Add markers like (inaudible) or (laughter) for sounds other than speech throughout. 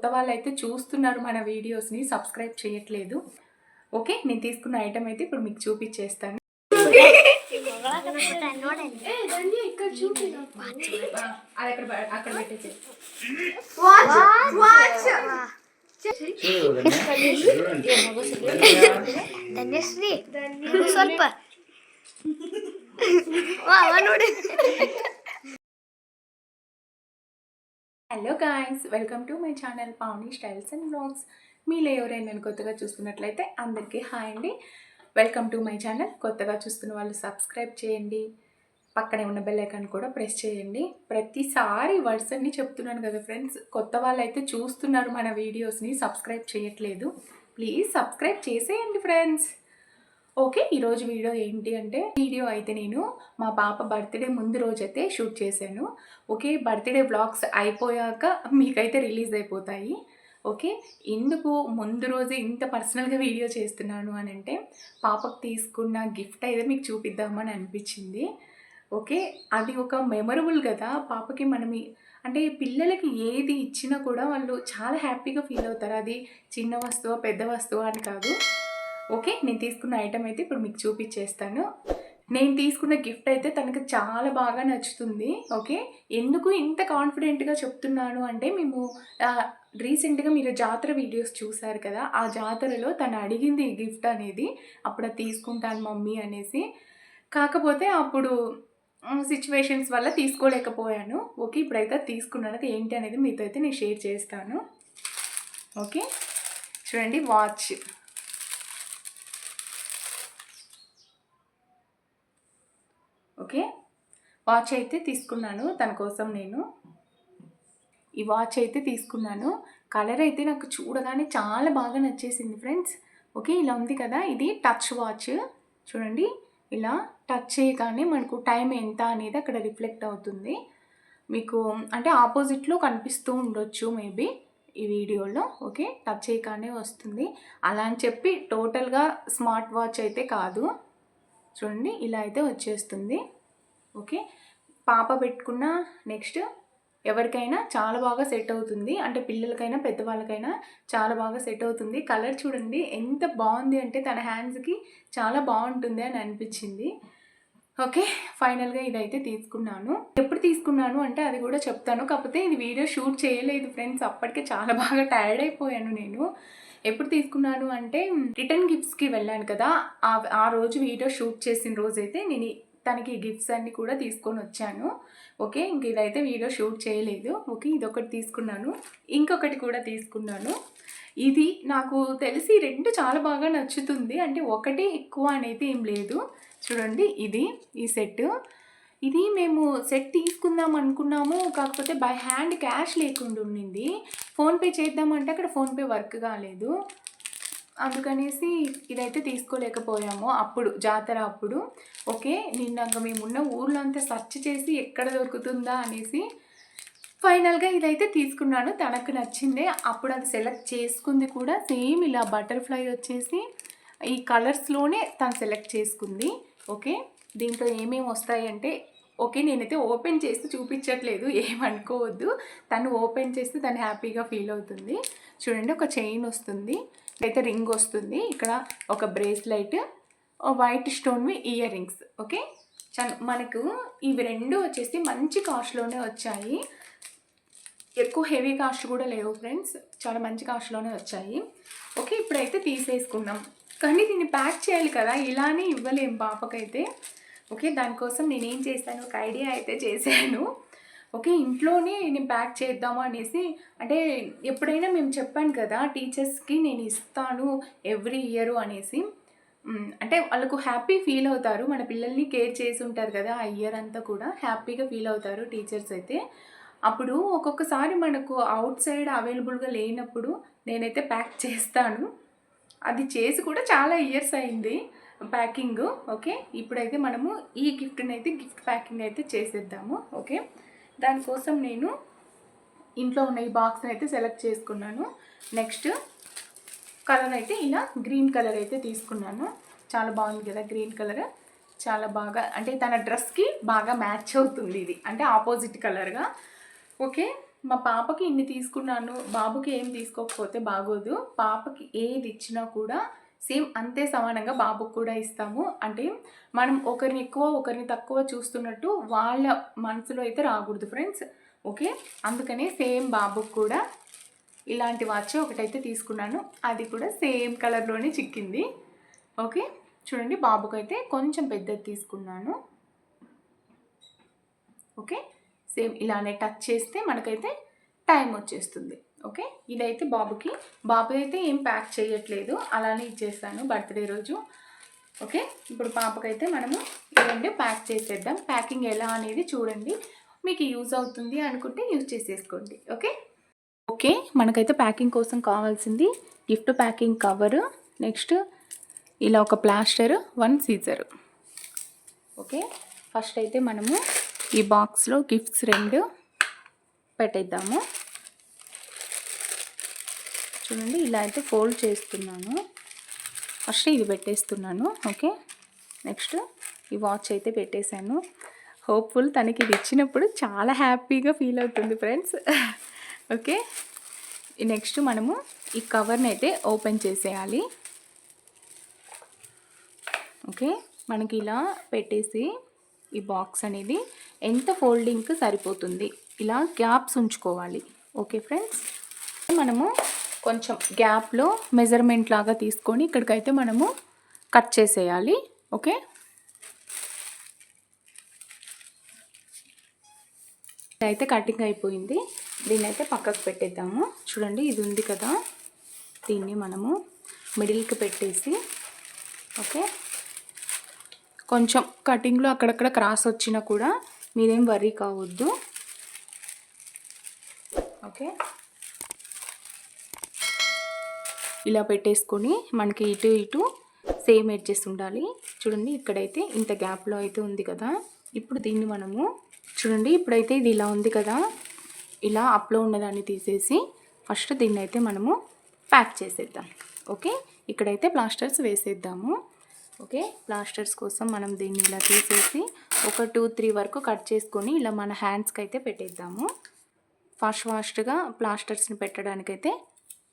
కొత్త వాళ్ళు అయితే చూస్తున్నారు మన వీడియోస్ని సబ్స్క్రైబ్ చేయట్లేదు ఓకే నేను తీసుకున్న ఐటమ్ అయితే ఇప్పుడు మీకు చూపించేస్తాను ఇక్కడ చూపి అది అక్కడ పె- అక్కడ పెట్టేసి ಧನ್ಯಶ್ರೀ ಸ್ವಲ್ಪ ವಾ ವಾ ನೋಡಿ hello guys welcome to my channel Pavani styles and blogs మీలో ఎవరైనా నన్ను కొత్తగా చూస్తున్నట్లయితే అందరికీ హాయ్ అండి. వెల్కమ్ టు మై ఛానల్ కొత్తగా చూస్తున్న వాళ్ళు సబ్స్క్రైబ్ చేయండి. పక్కనే ఉన్న బెల్ ఐకాన్ కూడా ప్రెస్ చేయండి. ప్రతిసారి వర్డ్స్ చెప్తున్నాను కదా ఫ్రెండ్స్ కొత్త వాళ్ళు అయితే చూస్తున్నారు మన వీడియోస్ని సబ్స్క్రైబ్ చేయట్లేదు. ప్లీజ్ సబ్స్క్రైబ్ చేసేయండి ఫ్రెండ్స్ ఓకే ఈరోజు వీడియో ఏంటి అంటే వీడియో అయితే నేను మా పాప బర్త్డే ముందు రోజు అయితే షూట్ చేశాను. ఓకే బర్త్డే బ్లాగ్స్ అయిపోయాక మీకైతే రిలీజ్ అయిపోతాయి. ఓకే ఎందుకు ముందు రోజు ఇంత పర్సనల్గా వీడియో చేస్తున్నాను అని అంటే పాపకు తీసుకున్న గిఫ్ట్ అయితే మీకు చూపిద్దామని అనిపించింది. ఓకే అది ఒక మెమరబుల్ కదా పాపకి మనం అంటే పిల్లలకి ఏది ఇచ్చినా కూడా వాళ్ళు చాలా హ్యాపీగా ఫీల్ అవుతారు. అది చిన్న వస్తువు పెద్ద వస్తువు అని కాదు. ఓకే నేను తీసుకున్న ఐటమ్ అయితే ఇప్పుడు మీకు చూపించేస్తాను నేను తీసుకున్న గిఫ్ట్ అయితే తనకు చాలా బాగా నచ్చుతుంది ఓకే? ఎందుకు ఇంత కాన్ఫిడెంట్గా చెప్తున్నాను అంటే మేము రీసెంట్గా మీరు జాతర వీడియోస్ చూశారు కదా ఆ జాతరలో తను అడిగింది ఈ గిఫ్ట్ అనేది అప్పుడు తీసుకుంటాను మమ్మీ అనేసి. కాకపోతే అప్పుడు సిచ్యువేషన్స్ వల్ల తీసుకోలేకపోయాను ఓకే? ఇప్పుడైతే తీసుకున్నాను అది ఏంటి అనేది మీతో అయితే నేను షేర్ చేస్తాను ఓకే? చూడండి వాచ్ ఓకే వాచ్ అయితే తీసుకున్నాను తన కోసం నేను. ఈ వాచ్ అయితే తీసుకున్నాను. కలర్ అయితే నాకు చూడగానే చాలా బాగా నచ్చేసింది ఫ్రెండ్స్. ఓకే ఇలా ఉంది కదా? ఇది టచ్ వాచ్ చూడండి ఇలా టచ్ చేయగానే మనకు టైం ఎంత అనేది అక్కడ రిఫ్లెక్ట్ అవుతుంది. మీకు అంటే ఆపోజిట్లో కనిపిస్తూ ఉండొచ్చు మేబీ ఈ వీడియోలో. ఓకే టచ్ చేయగానే వస్తుంది. అలా అని చెప్పి టోటల్గా స్మార్ట్ వాచ్ అయితే కాదు. చూడండి ఇలా అయితే వచ్చేస్తుంది. ఓకే? పాప పెట్టుకున్న నెక్స్ట్ ఎవరికైనా చాలా బాగా సెట్ అవుతుంది. అంటే పిల్లలకైనా పెద్దవాళ్ళకైనా చాలా బాగా సెట్ అవుతుంది. కలర్ చూడండి ఎంత బాగుంది అంటే తన హ్యాండ్స్కి చాలా బాగుంటుంది అని అనిపించింది. ఓకే? ఫైనల్గా ఇదైతే తీసుకున్నాను. ఎప్పుడు తీసుకున్నాను అంటే అది కూడా చెప్తాను. కాకపోతే ఇది వీడియో షూట్ చేయలేదు ఫ్రెండ్స్. అప్పటికే చాలా బాగా టైర్డ్ అయిపోయాను నేను. ఎప్పుడు తీసుకున్నాను అంటే రిటర్న్ గిఫ్ట్స్కి వెళ్ళాను కదా. ఆ ఆ రోజు వీడియో షూట్ చేసిన రోజైతే నేను తనకి గిఫ్ట్స్ అన్నీ కూడా తీసుకొని వచ్చాను. ఓకే ఇంక ఇదైతే వీడియో షూట్ చేయలేదు. ఓకే ఇదొకటి తీసుకున్నాను. ఇంకొకటి కూడా తీసుకున్నాను. ఇది నాకు తెలిసి రెండు చాలా బాగా నచ్చుతుంది. అంటే ఒకటి ఎక్కువ అనేది ఏం లేదు. చూడండి ఇది ఈ సెట్ ఇది మేము సెట్ తీసుకుందాం అనుకున్నాము. కాకపోతే బై హ్యాండ్ క్యాష్ లేకుండా ఉండింది. ఫోన్పే చేద్దామంటే అక్కడ ఫోన్పే వర్క్ కాలేదు. అందుకనేసి ఇదైతే తీసుకోలేకపోయాము అప్పుడు జాతర అప్పుడు. ఓకే నిన్న మేమున్న ఊర్లో అంతా సెర్చ్ చేసి ఎక్కడ దొరుకుతుందా అనేసి ఫైనల్గా ఇదైతే తీసుకున్నాను. తనకు నచ్చిందే. అప్పుడు అది సెలెక్ట్ చేసుకుంది కూడా సేమ్ ఇలా బటర్ఫ్లై వచ్చేసి ఈ కలర్స్లోనే తను సెలెక్ట్ చేసుకుంది. ఓకే దీంట్లో ఏమేమి వస్తాయంటే ఓకే నేనైతే ఓపెన్ చేసి చూపించట్లేదు ఏమనుకోవద్దు. తను ఓపెన్ చేస్తే తను హ్యాపీగా ఫీల్ అవుతుంది. చూడండి ఒక చైన్ వస్తుంది. అయితే రింగ్ వస్తుంది. ఇక్కడ ఒక బ్రేస్లైట్ వైట్ స్టోన్వి ఇయర్ రింగ్స్. ఓకే? చ- మనకు ఇవి రెండు వచ్చేసి మంచి కాస్ట్లోనే వచ్చాయి. ఎక్కువ హెవీ కాస్ట్ కూడా లేవు ఫ్రెండ్స్. చాలా మంచి కాస్ట్లోనే వచ్చాయి. ఓకే ఇప్పుడైతే తీసేసుకున్నాం కానీ దీన్ని ప్యాక్ చేయాలి కదా ఇలానే ఇవ్వలేం పాపకైతే. ఓకే దానికోసం నేనేం చేశాను? ఒక ఐడియా అయితే చేశాను. ఓకే ఇంట్లోనే నేను ప్యాక్ చేద్దాము అనేసి అంటే ఎప్పుడైనా మేము చెప్పాను కదా టీచర్స్కి నేను ఇస్తాను ఎవ్రీ ఇయర్ అనేసి. అంటే వాళ్ళకు హ్యాపీ ఫీల్ అవుతారు. మన పిల్లల్ని కేర్ చేసి ఉంటారు కదా ఆ ఇయర్ అంతా కూడా హ్యాపీగా ఫీల్ అవుతారు టీచర్స్ అయితే. అప్పుడు ఒక్కొక్కసారి మనకు అవుట్ సైడ్ అవైలబుల్గా లేనప్పుడు నేనైతే ప్యాక్ చేస్తాను. అది చేసి కూడా చాలా ఇయర్స్ అయింది ప్యాకింగ్. ఓకే ఇప్పుడైతే మనము ఈ గిఫ్ట్ని అయితే గిఫ్ట్ ప్యాకింగ్ అయితే చేసేద్దాము. ఓకే. దానికోసం నేను ఇంట్లో ఉన్న ఈ బాక్స్ని అయితే సెలెక్ట్ చేసుకున్నాను. నెక్స్ట్ కలర్ అయితే ఇలా గ్రీన్ కలర్ అయితే తీసుకున్నాను. చాలా బాగుంది కదా గ్రీన్ కలర్ చాలా బాగా అంటే తన డ్రెస్కి బాగా మ్యాచ్ అవుతుంది ఇది. అంటే ఆపోజిట్ కలర్గా ఓకే మా పాపకి ఇన్ని తీసుకున్నాను. బాబుకి ఏం తీసుకోకపోతే బాగోదు. పాపకి ఏది ఇచ్చినా కూడా సేమ్ అంతే సమానంగా బాబుకి కూడా ఇస్తాము. అంటే మనం ఒకరిని ఎక్కువ ఒకరిని తక్కువ చూస్తున్నట్టు వాళ్ళ మనసులో అయితే రాకూడదు ఫ్రెండ్స్. ఓకే? అందుకనే సేమ్ బాబుకు కూడా ఇలాంటి వాచ్ ఒకటైతే తీసుకున్నాను. అది కూడా సేమ్ కలర్లోనే చిక్కింది. ఓకే? చూడండి బాబుకు అయితే కొంచెం పెద్దది తీసుకున్నాను. ఓకే? సేమ్ ఇలానే టచ్ చేస్తే మనకైతే టైం వచ్చేస్తుంది. ఓకే? ఇదైతే బాబుకి. బాబు అయితే ఏం ప్యాక్ చేయట్లేదు. అలానే ఇచ్చేస్తాను బర్త్డే రోజు. ఓకే? ఇప్పుడు పాపకైతే మనము ఈ రెండు ప్యాక్ చేసేద్దాం. ప్యాకింగ్ ఎలా అనేది చూడండి. మీకు యూజ్ అవుతుంది అనుకుంటే యూజ్ చేసేసుకోండి. ఓకే? ఓకే? మనకైతే ప్యాకింగ్ కోసం కావాల్సింది గిఫ్ట్ ప్యాకింగ్ కవరు. నెక్స్ట్ ఇలా ఒక plaster one scissor. Okay? First అయితే మనము ఈ బాక్స్లో గిఫ్ట్స్ రెండు పెట్టేద్దాము. చూడండి ఇలా అయితే ఫోల్డ్ చేస్తున్నాను. ఫస్ట్ ఇది పెట్టేస్తున్నాను ఓకే? నెక్స్ట్ ఈ వాచ్ అయితే పెట్టేశాను. హోప్ఫుల్ తనకి ఇది ఇచ్చినప్పుడు చాలా హ్యాపీగా ఫీల్ అవుతుంది ఫ్రెండ్స్. (laughs) ఓకే? నెక్స్ట్ మనము ఈ కవర్ని అయితే ఓపెన్ చేసేయాలి. ఓకే? మనకి ఇలా పెట్టేసి ఈ బాక్స్ అనేది ఎంత ఫోల్డింగ్కి సరిపోతుంది. ఇలా గ్యాప్స్ ఉంచుకోవాలి. Okay friends? మనము కొంచెం గ్యాప్లో మెజర్మెంట్ లాగా తీసుకొని ఇక్కడికైతే మనము కట్ చేసేయాలి. ఓకే అయితే కటింగ్ అయిపోయింది. దీన్ని అయితే పక్కకు పెట్టేద్దాము. చూడండి ఇది ఉంది కదా. దీన్ని మనము మిడిల్కి పెట్టేసి ఓకే కొంచెం కటింగ్లో అక్కడక్కడ క్రాస్ వచ్చినా కూడా మీరేం వర్రీ కావద్దు. ఓకే ఇలా పెట్టేసుకొని మనకి ఇటు ఇటు సేమ్ ఎడ్జెస్ ఉండాలి. చూడండి ఇక్కడైతే ఇంత గ్యాప్లో అయితే ఉంది కదా. ఇప్పుడు దీన్ని మనము చూడండి ఇప్పుడైతే ఇది ఇలా ఉంది కదా. ఇలా అప్లో ఉన్నదాన్ని తీసేసి ఫస్ట్ దీన్ని అయితే మనము ప్యాక్ చేసేద్దాం. ఓకే? ఇక్కడైతే ప్లాస్టర్స్ వేసేద్దాము. ఓకే? ప్లాస్టర్స్ కోసం మనం దీన్ని ఇలా తీసేసి ఒక టూ త్రీ వరకు కట్ చేసుకొని ఇలా మన హ్యాండ్స్కి అయితే పెట్టేద్దాము. ఫాస్ట్ ఫాస్ట్గా ప్లాస్టర్స్ని పెట్టడానికైతే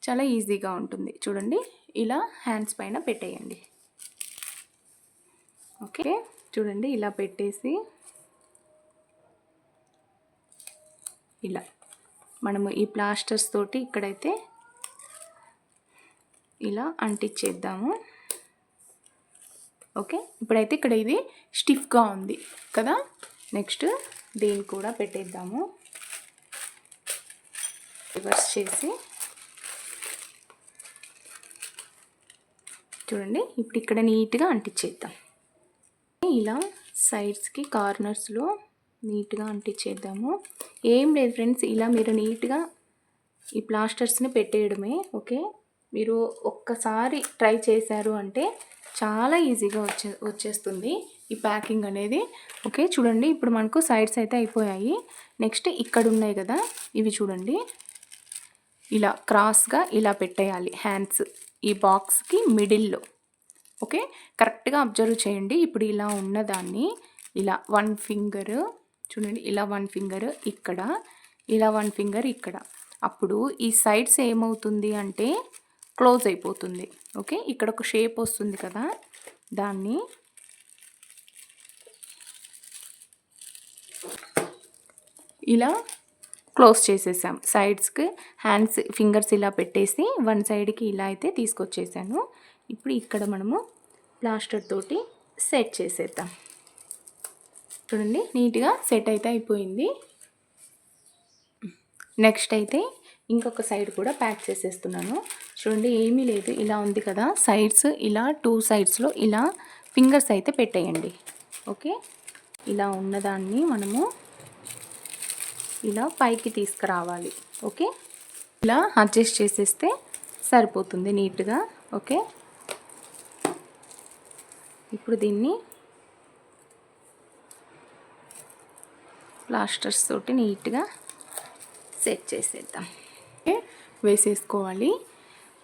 చాలా ఈజీగా ఉంటుంది. చూడండి. ఇలా హ్యాండ్స్ పైన పెట్టేయండి. ఓకే. చూడండి. ఇలా పెట్టేసి ఇలా మనము ఈ ప్లాస్టర్స్ తోటి ఇక్కడైతే ఇలా అంటించేద్దాము ఓకే. ఇప్పుడైతే ఇక్కడ ఇది స్టిఫ్గా ఉంది కదా. నెక్స్ట్ దీన్ని కూడా పెట్టేద్దాము. రివర్స్ చేసి చూడండి. ఇప్పుడు ఇక్కడ నీట్గా అంటించేద్దాం ఇలా సైడ్స్కి కార్నర్స్లో నీట్గా అంటించేద్దాము ఏం లేదు ఫ్రెండ్స్ ఇలా మీరు నీట్గా ఈ ప్లాస్టర్స్ని పెట్టేయడమే ఓకే? మీరు ఒక్కసారి ట్రై చేశారు అంటే చాలా ఈజీగా వచ్చే వచ్చేస్తుంది ఈ ప్యాకింగ్ అనేది. ఓకే చూడండి. ఇప్పుడు మనకు సైడ్స్ అయితే అయిపోయాయి. నెక్స్ట్ ఇక్కడ ఉన్నాయి కదా ఇవి చూడండి. ఇలా క్రాస్గా ఇలా పెట్టేయాలి హ్యాండ్స్. ఈ బాక్స్కి మిడిల్లో. ఓకే? కరెక్ట్గా అబ్జర్వ్ చేయండి. ఇప్పుడు ఇలా ఉన్నదాన్ని ఇలా వన్ ఫింగర్ చూడండి ఇలా వన్ ఫింగర్ ఇక్కడ ఇలా వన్ ఫింగర్ ఇక్కడ. అప్పుడు ఈ సైడ్స్ ఏమవుతుంది అంటే క్లోజ్ అయిపోతుంది. ఓకే? ఇక్కడ ఒక షేప్ వస్తుంది కదా? దాన్ని ఇలా క్లోజ్ చేసేసాం. సైడ్స్కి హ్యాండ్స్ ఫింగర్స్ ఇలా పెట్టేసి వన్ సైడ్కి ఇలా అయితే తీసుకొచ్చేసాను. ఇప్పుడు ఇక్కడ మనము ప్లాస్టర్ తోటి సెట్ చేసేద్దాం. చూడండి నీట్గా సెట్ అయితే అయిపోయింది. నెక్స్ట్ అయితే ఇంకొక సైడ్ కూడా ప్యాక్ చేసేస్తున్నాను. చూడండి ఏమీ లేదు ఇలా ఉంది కదా. సైడ్స్ ఇలా టూ సైడ్స్లో ఇలా ఫింగర్స్ అయితే పెట్టేయండి. ఓకే? ఇలా ఉన్నదాన్ని మనము ఇలా పైకి తీసుకురావాలి ఓకే? ఇలా అడ్జస్ట్ చేసేస్తే సరిపోతుంది నీట్గా ఓకే? ఇప్పుడు దీన్ని ప్లాస్టర్స్ తోటి నీట్గా సెట్ చేసేద్దాం. ఓకే? వేసేసుకోవాలి.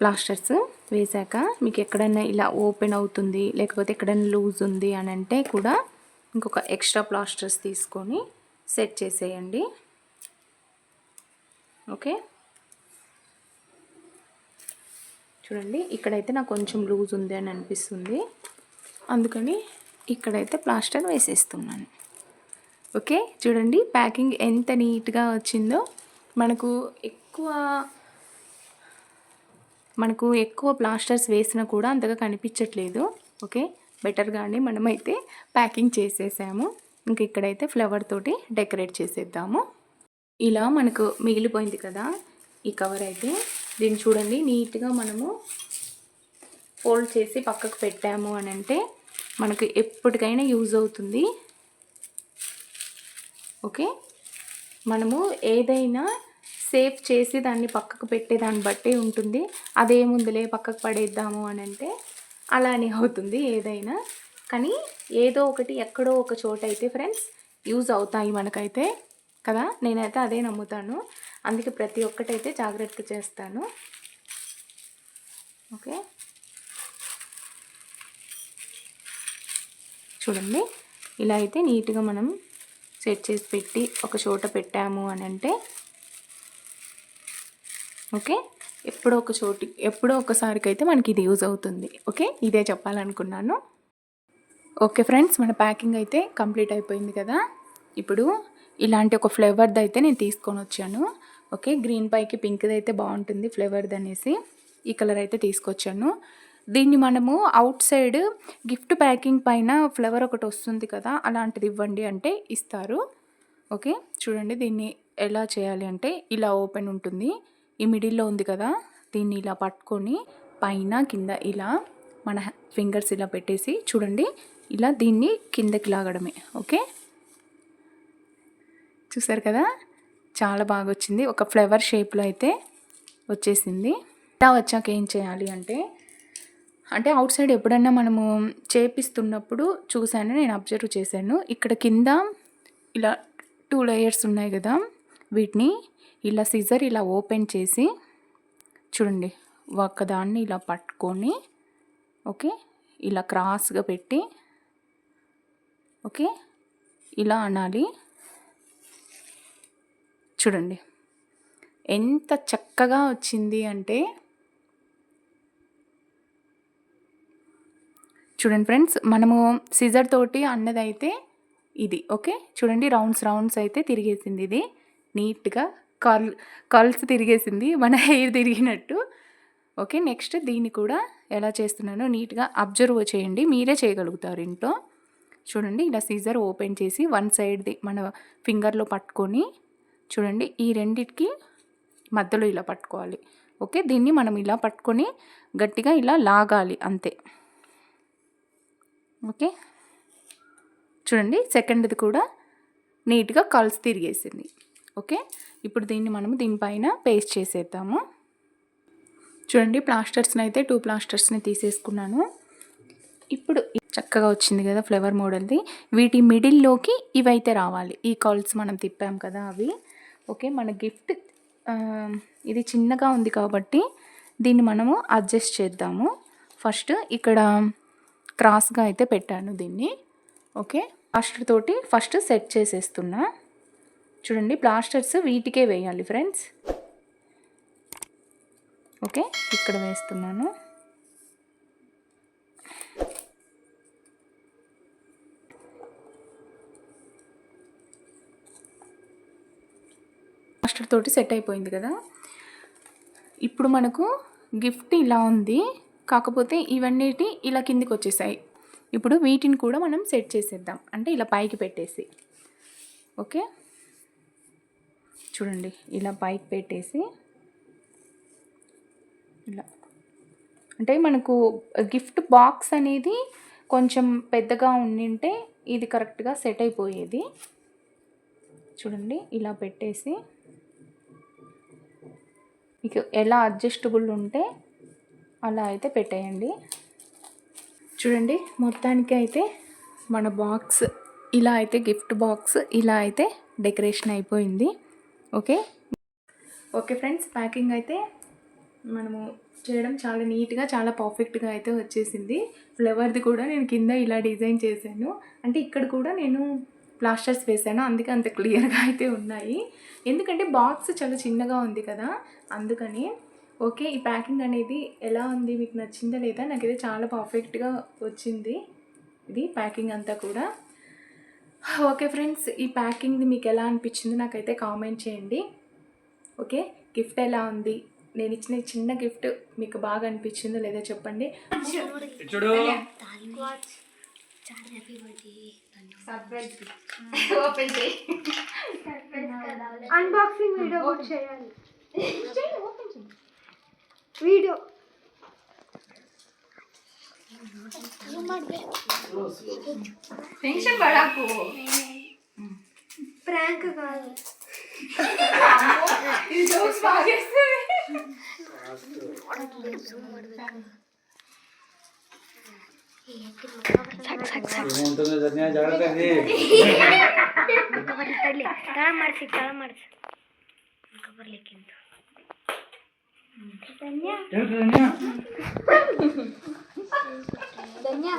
ప్లాస్టర్స్ వేసాక మీకు ఎక్కడైనా ఇలా ఓపెన్ అవుతుంది లేకపోతే ఎక్కడైనా లూజ్ ఉంది అని అంటే కూడా ఇంకొక ఎక్స్ట్రా ప్లాస్టర్స్ తీసుకొని సెట్ చేసేయండి. ఓకే. చూడండి ఇక్కడైతే నాకు కొంచెం లూజ్ ఉంది అని అనిపిస్తుంది. అందుకని ఇక్కడైతే ప్లాస్టర్ వేసేస్తున్నాను. ఓకే చూడండి ప్యాకింగ్ ఎంత నీట్గా వచ్చిందో. మనకు ఎక్కువ మనకు ఎక్కువ ప్లాస్టర్స్ వేసినా కూడా అంతగా కనిపించట్లేదు. ఓకే బెటర్గానే మనమైతే ప్యాకింగ్ చేసేసాము. ఇంక ఇక్కడైతే ఫ్లవర్ తోటి డెకరేట్ చేసేద్దాము. ఇలా మనకు మిగిలిపోయింది కదా ఈ కవర్ అయితే. దీన్ని చూడండి నీట్గా మనము ఫోల్డ్ చేసి పక్కకు పెట్టాము అని అంటే మనకు ఎప్పటికైనా యూజ్ అవుతుంది. ఓకే మనము ఏదైనా సేఫ్ చేసి దాన్ని పక్కకు పెట్టే దాన్ని బట్టి ఉంటుంది. అదేముందులే పక్కకు పడేద్దాము అని అంటే అలానే అవుతుంది ఏదైనా. కానీ ఏదో ఒకటి ఎక్కడో ఒక చోట అయితే ఫ్రెండ్స్ యూజ్ అవుతాయి మనకైతే. కదా? నేనైతే అదే నమ్ముతాను. అందుకే ప్రతి ఒక్కటైతే జాగ్రత్త చేస్తాను. ఓకే? చూడండి. ఇలా అయితే నీట్గా మనం సెట్ చేసి పెట్టి ఒక చోట పెట్టాము అని అంటే ఓకే? ఎప్పుడో ఒక చోటు ఎప్పుడో ఒకసారికి అయితే మనకి ఇది యూజ్ అవుతుంది. ఓకే? ఇదే చెప్పాలనుకున్నాను. ఓకే ఫ్రెండ్స్ మన ప్యాకింగ్ అయితే కంప్లీట్ అయిపోయింది కదా? ఇప్పుడు ఇలాంటి ఒక ఫ్లేవర్ది అయితే నేను తీసుకొని వచ్చాను. ఓకే గ్రీన్ పైకి పింక్ది అయితే బాగుంటుంది ఫ్లేవర్ది అనేసి ఈ కలర్ అయితే తీసుకొచ్చాను. దీన్ని మనము అవుట్ సైడ్ గిఫ్ట్ ప్యాకింగ్ పైన ఫ్లవర్ ఒకటి వస్తుంది కదా అలాంటిది ఇవ్వండి అంటే ఇస్తారు. ఓకే చూడండి దీన్ని ఎలా చేయాలి అంటే ఇలా ఓపెన్ ఉంటుంది. ఈ మిడిల్లో ఉంది కదా దీన్ని ఇలా పట్టుకొని పైన కింద ఇలా మన ఫింగర్స్ ఇలా పెట్టేసి చూడండి ఇలా దీన్ని కిందకి లాగడమే. ఓకే చూసారు కదా? చాలా బాగా వచ్చింది ఒక ఫ్లవర్ షేప్లో అయితే వచ్చేసింది. ఇలా వచ్చాక ఏం చేయాలి అంటే అంటే అవుట్ సైడ్ ఎప్పుడన్నా మనము చేపిస్తున్నప్పుడు చూశాను నేను అబ్జర్వ్ చేశాను. ఇక్కడ కింద ఇలా టూ లేయర్స్ ఉన్నాయి కదా? వీటిని ఇలా సిజర్ ఇలా ఓపెన్ చేసి చూడండి ఒక్కదాన్ని ఇలా పట్టుకొని ఓకే? ఇలా క్రాస్గా పెట్టి ఓకే? ఇలా అనాలి. చూడండి. ఎంత చక్కగా వచ్చింది అంటే చూడండి ఫ్రెండ్స్ మనము సిజర్ తోటి అన్నదైతే ఇది ఓకే? చూడండి రౌండ్స్ రౌండ్స్ అయితే తిరిగేసింది ఇది. నీట్గా కర్ల్ కర్ల్స్ తిరిగేసింది మన హెయిర్ తిరిగినట్టు. ఓకే? నెక్స్ట్ దీన్ని కూడా ఎలా చేస్తున్నానో నీట్గా అబ్జర్వ్ చేయండి మీరే చేయగలుగుతారు ఇంట్లో. చూడండి ఇలా సీజర్ ఓపెన్ చేసి వన్ సైడ్ది మన ఫింగర్లో పట్టుకొని చూడండి ఈ రెండిటికి మధ్యలో ఇలా పట్టుకోవాలి. ఓకే దీన్ని మనం ఇలా పట్టుకొని గట్టిగా ఇలా లాగాలి అంతే. ఓకే? చూడండి సెకండ్ది కూడా నీట్గా కల్స్ తిరిగేసింది. ఓకే? ఇప్పుడు దీన్ని మనము దీనిపైన పేస్ట్ చేసేద్దాము. చూడండి ప్లాస్టర్స్ని అయితే టూ ప్లాస్టర్స్ని తీసేసుకున్నాను. ఇప్పుడు చక్కగా వచ్చింది కదా ఫ్లేవర్ మోడల్ది. వీటి మిడిల్లోకి ఇవైతే రావాలి. ఈ కాల్స్ మనం తిప్పాం కదా అవి. ఓకే మన గిఫ్ట్ ఇది చిన్నగా ఉంది కాబట్టి దీన్ని మనము అడ్జస్ట్ చేద్దాము. ఫస్ట్ ఇక్కడ క్రాస్గా అయితే పెట్టాను దీన్ని. ఓకే ప్లాస్టర్ తోటి ఫస్ట్ సెట్ చేసేస్తున్నా. చూడండి ప్లాస్టర్స్ వీటికే వేయాలి ఫ్రెండ్స్. ఓకే ఇక్కడ వేస్తున్నాను. ప్లాస్టర్ తోటి సెట్ అయిపోయింది కదా. ఇప్పుడు మనకు గిఫ్ట్ ఇలా ఉంది. కాకపోతే ఇవన్నిటి ఇలా కిందికి వచ్చేసాయి. ఇప్పుడు వీటిని కూడా మనం సెట్ చేసేద్దాం. అంటే ఇలా పైకి పెట్టేసి. ఓకే? చూడండి. ఇలా పైకి పెట్టేసి. ఇలా. అంటే మనకు గిఫ్ట్ బాక్స్ అనేది కొంచెం పెద్దగా ఉండింటే ఇది కరెక్ట్గా సెట్ అయిపోయేది. చూడండి. ఇలా పెట్టేసి. మీకు ఎలా అడ్జస్టబుల్ ఉంటే అలా అయితే పెట్టేయండి. చూడండి మొత్తానికి అయితే మన బాక్స్ ఇలా అయితే గిఫ్ట్ బాక్స్ ఇలా అయితే డెకరేషన్ అయిపోయింది. ఓకే ఓకే ఫ్రెండ్స్ ప్యాకింగ్ అయితే మనము చేయడం చాలా నీట్గా చాలా పర్ఫెక్ట్గా అయితే వచ్చేసింది. ఫ్లవర్ది కూడా నేను కింద ఇలా డిజైన్ చేశాను. అంటే ఇక్కడ కూడా నేను ప్లాస్టర్స్ వేసాను అందుకే అంత క్లియర్గా అయితే ఉన్నాయి. ఎందుకంటే బాక్స్ చాలా చిన్నగా ఉంది కదా. అందుకని ఓకే ఈ ప్యాకింగ్ అనేది ఎలా ఉంది? మీకు నచ్చిందా లేదా? నాకైతే చాలా పర్ఫెక్ట్గా వచ్చింది. ఇది ప్యాకింగ్ అంతా కూడా. ఓకే ఫ్రెండ్స్ ఈ ప్యాకింగ్ది మీకు ఎలా అనిపించింది నాకైతే కామెంట్ చేయండి. ఓకే గిఫ్ట్ ఎలా ఉంది? నేను ఇచ్చిన చిన్న గిఫ్ట్ మీకు బాగా అనిపించిందో లేదో చెప్పండి. చూడు ఓపెన్ చేయి అన్బాక్సింగ్ వీడియో కూడా చేయాలి వీడియో టెన్షన్ పడకు ప్రాంక్ కాదు ఇది జోక్స్ బాగేస్తుంది ఏముంటుందో ధన్యా జాగ్రత్త ఇది. ತಳ ಮಾಡಿಸಿ ತಳ ಮಾಡಿಸಿ ಬರ್ಲಿಕ್ಕಿಂತ జాగ్రత్త ధన్యా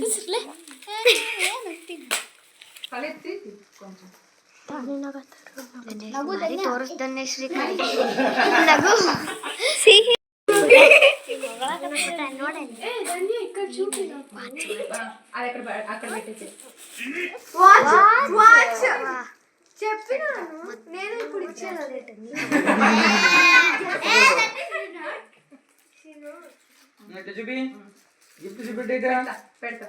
ఇది తలెత్తి కొంచెం ತೋರಿಸ್ದನ್ನೇ ಶ್ರೀ ನಗು ಸಿಹಿ అది అక్కడ ప- అక్కడ పెట్టేసి చెప్పినాను నేను ఇప్పుడు ఇచ్చేది ఇట్లా చూపి గిఫ్ట్ చూపెట్టేట పెడతా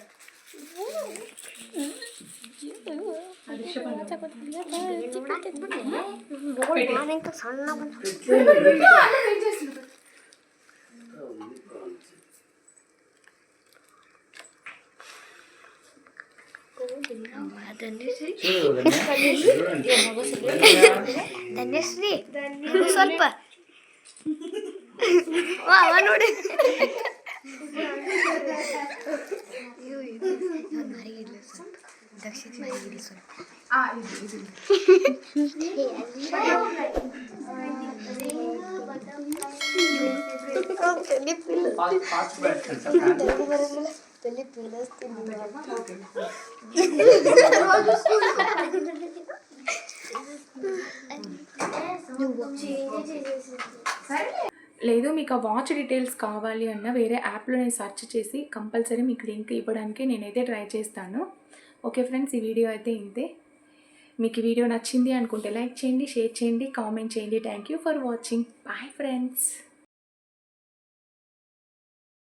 ಧನ್ಯಶ್ರೀ. ಸ್ವಲ್ಪ. ನೋಡಿ. ಮರಿಗಿಲ್ಲ లేదు మీకు ఆ వాచ్ డీటెయిల్స్ కావాలి అన్న వేరే యాప్లో నేను సెర్చ్ చేసి కంపల్సరీ మీకు లింక్ ఇవ్వడానికి నేనైతే ట్రై చేస్తాను. ఓకే ఫ్రెండ్స్ ఈ వీడియో అయితే ఇంతే మీకు ఈ వీడియో నచ్చింది అనుకుంటే లైక్ చేయండి షేర్ చేయండి కామెంట్ చేయండి. Thank you for watching bye friends